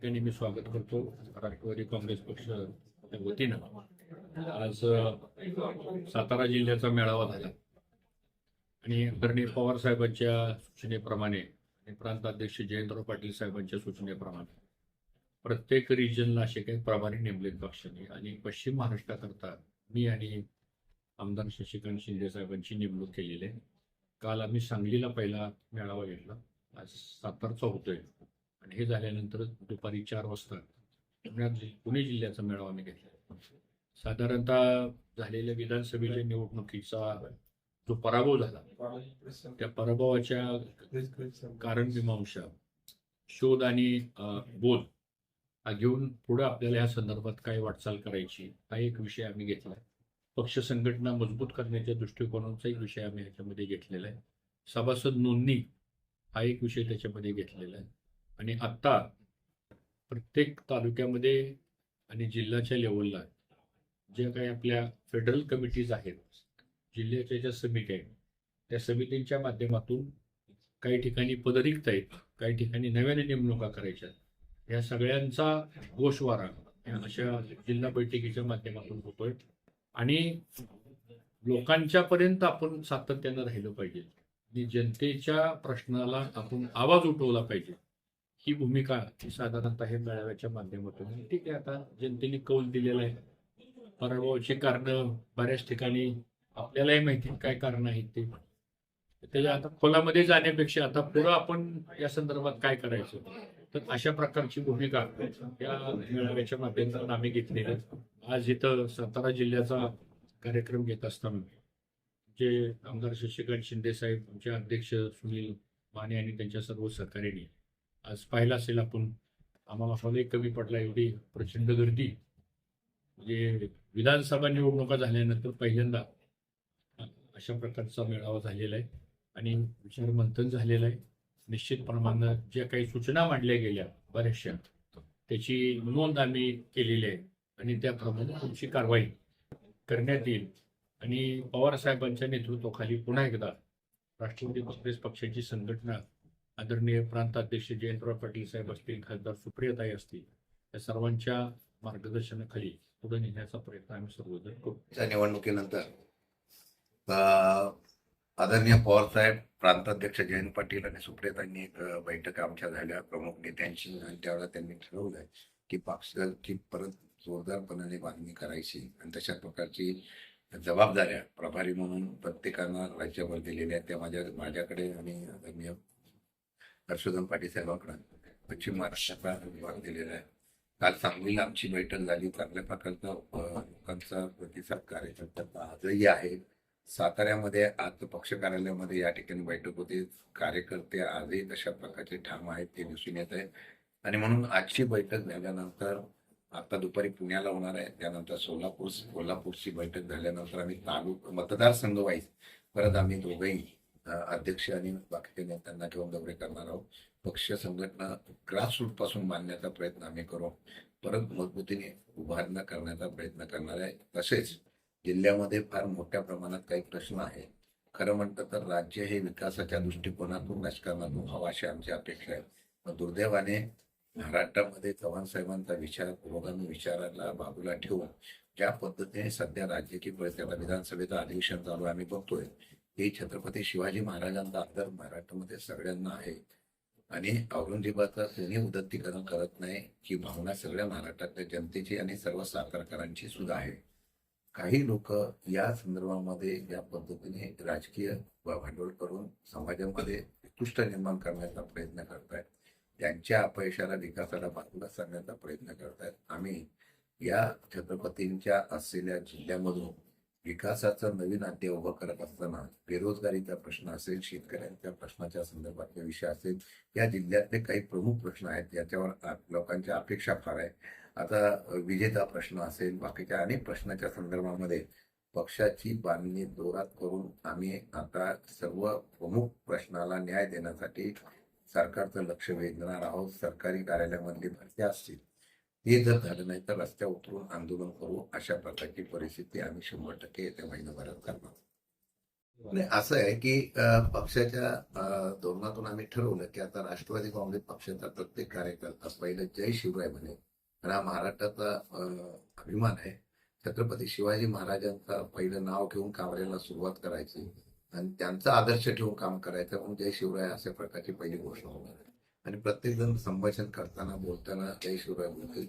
त्यांनी मी स्वागत करतो. राष्ट्रवादी काँग्रेस पक्ष वतीनं. आज सातारा जिल्ह्याचा मेळावा झाला. आणि आदरणीय पवार साहेबांच्या सूचनेप्रमाणे आणि प्रांताध्यक्ष जयंतराव पाटील साहेबांच्या सूचनेप्रमाणे प्रत्येक रिजनला असे काही प्रभारी नेमले पक्षाने. आणि पश्चिम महाराष्ट्राकरता मी आणि आमदार शशिकांत शिंदे साहेबांची नेमणूक केलेली आहे. काल आम्ही सांगलीला पहिला मेळावा घेतला. आज सातारचा होतोय. हे झाल्यानंतर दुपारी चार वाजता पुण्यात पुणे जिल्ह्याचा मेळावा आम्ही घेतला. साधारणतः झालेल्या विधानसभेच्या निवडणुकीचा जो पराभव झाला त्या पराभवाच्या कारण मीमांसा शोध आणि बोध हा घेऊन पुढे आपल्याला या संदर्भात काय वाटचाल करायची हा एक विषय आम्ही घेतला. पक्ष संघटना मजबूत करण्याच्या दृष्टिकोनाचा एक विषय आम्ही ह्याच्यामध्ये घेतलेला आहे. सभासद नोंदणी हा एक विषय त्याच्यामध्ये घेतलेला आहे. आणि आत्ता प्रत्येक तालुक्यामध्ये आणि जिल्ह्याच्या लेवलला ज्या काही आपल्या फेडरल कमिटीज आहेत जिल्ह्याच्या ज्या समित्या आहेत त्या समितींच्या माध्यमातून काही ठिकाणी पदरिक्त आहेत काही ठिकाणी नव्याने नेमणुका करायच्या या सगळ्यांचा गोषवारा अशा जिल्हा बैठकीच्या माध्यमातून होतोय. आणि लोकांच्या पर्यंत आपण सातत्यानं राहिलं पाहिजे. आणि जनतेच्या प्रश्नाला आपण आवाज उठवला पाहिजे. ही भूमिका ही साधारणतः हे मेळाव्याच्या माध्यमातून ठीक आहे आता जनतेने कौल दिलेला आहे. पराभवाचे कारण बऱ्याच ठिकाणी आपल्यालाही माहिती काय कारण आहेत ते. त्याच्या आता खोलामध्ये जाण्यापेक्षा आता पुढं आपण या संदर्भात काय करायचं? तर अशा प्रकारची भूमिका या मेळाव्याच्या माध्यमातून आम्ही घेतलेली आज इथं सातारा जिल्ह्याचा कार्यक्रम घेत असताना जे आमदार शशिकांत शिंदे साहेब आमचे अध्यक्ष सुनील माने आणि त्यांच्या सर्व सहकार्याने आज पाहिला असेल आपण आम्हाला हॉलही कमी पडला एवढी प्रचंड गर्दी. म्हणजे विधानसभा निवडणुका झाल्यानंतर पहिल्यांदा अशा प्रकारचा मेळावा झालेला आहे आणि विचार मंथन झालेलं आहे. निश्चित प्रमाणात ज्या काही सूचना मांडल्या गेल्या बऱ्याचशा त्याची नोंद आम्ही केलेली आहे आणि त्याप्रमाणे तुमची कारवाई करण्यात येईल. आणि पवार साहेबांच्या नेतृत्वाखाली पुन्हा एकदा राष्ट्रवादी काँग्रेस पक्षाची संघटना आदरणीय प्रांताध्यक्ष जयंतराव पाटील साहेब असतील खासदार सुप्रियताई असतील या सर्वांच्या मार्गदर्शनाखाली पुढे नेण्याचा प्रयत्न आम्ही सर्वजण करू. त्या निवडणुकीनंतर आदरणीय पवार साहेब प्रांताध्यक्ष जयंत पाटील आणि सुप्रियतांनी एक बैठक आमच्या झाल्या. प्रमुख नेत्यांची आणि त्यावेळेला त्यांनी ठरवलंय की पक्षाची परत जोरदारपणाने बांधणी करायची आणि तशा प्रकारची जबाबदाऱ्या प्रभारी म्हणून प्रत्येकांना राज्यभर दिलेल्या आहेत. त्या माझ्या माझ्याकडे आणि आदरणीय हर्षवर्धन पाटील साहेबांकडून पश्चिम महाराष्ट्राचा विभाग दिलेला आहे. काल सांगलीला आमची बैठक झाली. चांगल्या प्रकारचा लोकांचा प्रतिसाद कार्यकर्ता आजही आहे. साताऱ्यामध्ये आज पक्ष कार्यालयामध्ये या ठिकाणी बैठक होती. कार्यकर्ते आजही तशा प्रकारचे ठाम आहेत ते दिसून येत आहे आणि म्हणून आजची बैठक झाल्यानंतर आता दुपारी पुण्याला होणार आहे. त्यानंतर सोलापूर कोल्हापूरची बैठक झाल्यानंतर आम्ही तालुक मतदारसंघ वाईज परत आम्ही दोघंही अध्यक्ष आणि बाकीच्या नेत्यांना घेऊन दौरे करणार आहोत. पक्ष संघटना ग्रासरूटपासून मांडण्याचा प्रयत्न आम्ही करू. परत मजबूतीने उभारणा करण्याचा प्रयत्न करणार आहे. तसेच जिल्ह्यामध्ये फार मोठ्या प्रमाणात काही प्रश्न आहेत. खरं म्हणतं तर राज्य हे विकासाच्या दृष्टिकोनातून राजकारणातून व्हावं अशी आमची अपेक्षा आहे. पण दुर्दैवाने महाराष्ट्रामध्ये चव्हाण साहेबांचा विचार पुरोगामी विचाराला बाजूला ठेवून ज्या पद्धतीने सध्या राजकीय परिस्थिती विधानसभेचं अधिवेशन चालू आहे आम्ही बघतोय. हे छत्रपती शिवाजी महाराजांचा आदर महाराष्ट्रामध्ये सगळ्यांना आहे. आणि औरंगजेबाचं कोणी उदत्तीकरण करत नाही ही भावना सगळ्या महाराष्ट्रातल्या जनतेची आणि सर्व सातारकरांची सुद्धा आहे. काही लोक या संदर्भामध्ये या पद्धतीने राजकीय भांडवल करून समाजामध्ये उत्कृष्ट निर्माण करण्याचा प्रयत्न करतायत. त्यांच्या अपयशाला विकासाला बाजूला सांगण्याचा प्रयत्न करतायत. आम्ही या छत्रपतींच्या असलेल्या जिल्ह्यामधून विकासाचं नवीन अध्याय उभं करत असताना बेरोजगारीचा प्रश्न असेल शेतकऱ्यांच्या प्रश्नाच्या संदर्भातले विषय असेल या जिल्ह्यातले काही प्रमुख प्रश्न आहेत याच्यावर लोकांच्या अपेक्षा फार आहे आता विजेता विजेचा प्रश्न असेल बाकीच्या अनेक प्रश्नाच्या संदर्भामध्ये पक्षाची बांधणी जोरात करून आम्ही आता सर्व प्रमुख प्रश्नाला न्याय देण्यासाठी सरकारचं लक्ष वेधणार आहोत. सरकारी कार्यालयामधली भरती असतील. हे जर झालं नाही तर रस्त्या उतरून आंदोलन करू अशा प्रकारची परिस्थिती आम्ही शंभर टक्के येत्या महिनाभरात करणार. आणि असं आहे की पक्षाच्या धोरणातून आम्ही ठरवलं की आता राष्ट्रवादी काँग्रेस पक्षाचा प्रत्येक कार्यकर्ता पहिलं जय शिवराय म्हणे. आणि हा महाराष्ट्राचा अभिमान आहे. छत्रपती शिवाजी महाराजांचा पहिलं नाव घेऊन कावऱ्याला सुरुवात करायची आणि त्यांचा आदर्श ठेवून काम करायचं म्हणून जय शिवराय अशा प्रकारची पहिली घोषणा होणार आहे. आणि प्रत्येक जण संभाषण करताना बोलताना जय शिवराय बोलतील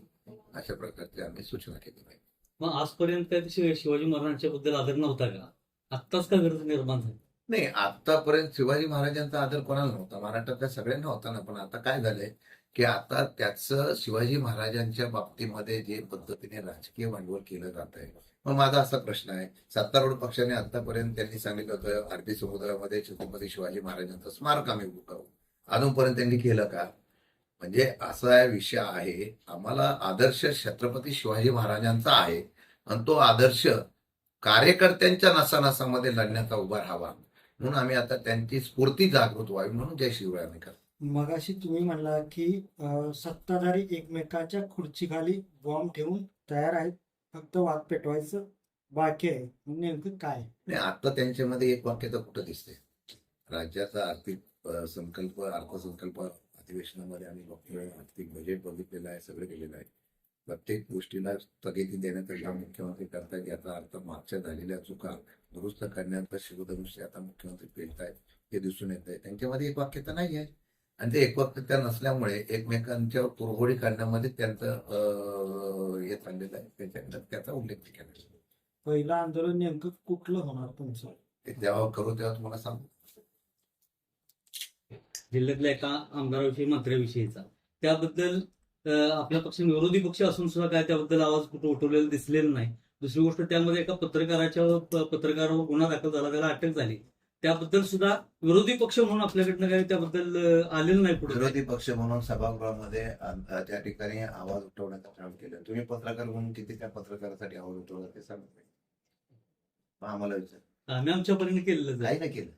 अशा प्रकारची आम्ही सूचना केली आहे मग आजपर्यंत काय शिवाजी महाराजांच्या बद्दल आदर नव्हता का? आत्ताच का गरज निर्माण झाली? नाही आतापर्यंत शिवाजी महाराजांचा आदर कोणाला नव्हता? महाराष्ट्रातल्या सगळ्यांना होता ना पण आता काय झालंय की आता त्याचं शिवाजी महाराजांच्या बाबतीमध्ये जे पद्धतीने राजकीय भांडवल केलं जात आहे. मग माझा असा प्रश्न आहे सत्तारूढ पक्षाने आतापर्यंत त्यांनी सांगितलं होतं अरबी समुद्रामध्ये छत्रपती शिवाजी महाराजांचं स्मारक आम्ही उभं करू. अजूनपर्यंत त्यांनी केलं का? म्हणजे असा विषय आहे आम्हाला आदर्श छत्रपती शिवाजी महाराजांचा आहे आणि तो आदर्श कार्यकर्त्यांच्या नसानसामध्ये लढण्याचा उभा राहावा. म्हणून आम्ही आता त्यांची स्फूर्ती जागृत व्हावी म्हणून जय शिवराय आम्ही करतो. मगाशी तुम्ही म्हणला की सत्ताधारी एकमेकाच्या खुर्चीखाली बॉम्ब ठेवून तयार आहेत फक्त वाद पेटवायचं बाकी आहे. नेमकं काय? नाही आता त्यांच्यामध्ये एक वाक्य तर कुठं दिसते राज्याचा आर्थिक संकल्प अर्थसंकल्प अधिवेशनामध्ये आम्ही बघतोय. आर्थिक बजेट बघितलेलं आहे सगळं केलेलं आहे. प्रत्येक गोष्टीला स्थगिती देण्याचं काम मुख्यमंत्री करतायत याचा अर्थ मागच्या झालेल्या चुका दुरुस्त करण्याचं शिवधनुष्य आता मुख्यमंत्री पेलतायत हे दिसून येत आहे त्यांच्यामध्ये एक वाक्य तर नाही आहे आणि ते एकवाक्यता नसल्यामुळे एकमेकांच्या कुरघोडी करण्यामध्ये त्यांचं हे चाललेलं आहे. त्याच्याकडे त्याचा उल्लेख केला पहिलं आंदोलन नेमकं कुठलं होणार तुमचं? ते जेव्हा करू तेव्हा तुम्हाला सांगू. जिल्ह्यातल्या एका आमदाराविषयी मंत्र्याविषयीचा. त्याबद्दल अं, आपल्या पक्षाने विरोधी पक्ष असून सुद्धा काय त्याबद्दल आवाज कुठं उठवलेला दिसलेला नाही. दुसरी गोष्ट त्यामध्ये एका पत्रकाराच्या पत्रकारावर गुन्हा दाखल झाला त्याला अटक झाली. त्याबद्दल सुद्धा विरोधी पक्ष म्हणून आपल्याकडनं काही त्याबद्दल आलेलं नाही पुढे. विरोधी पक्ष म्हणून सभागृहामध्ये त्या ठिकाणी आवाज उठवण्याचं काम केलं. तुम्ही पत्रकार म्हणून किती त्या पत्रकारासाठी आवाज उठवला ते सांगा मग आम्हाला विचार. आम्ही आमच्या परीने केलेलं नाही केलं.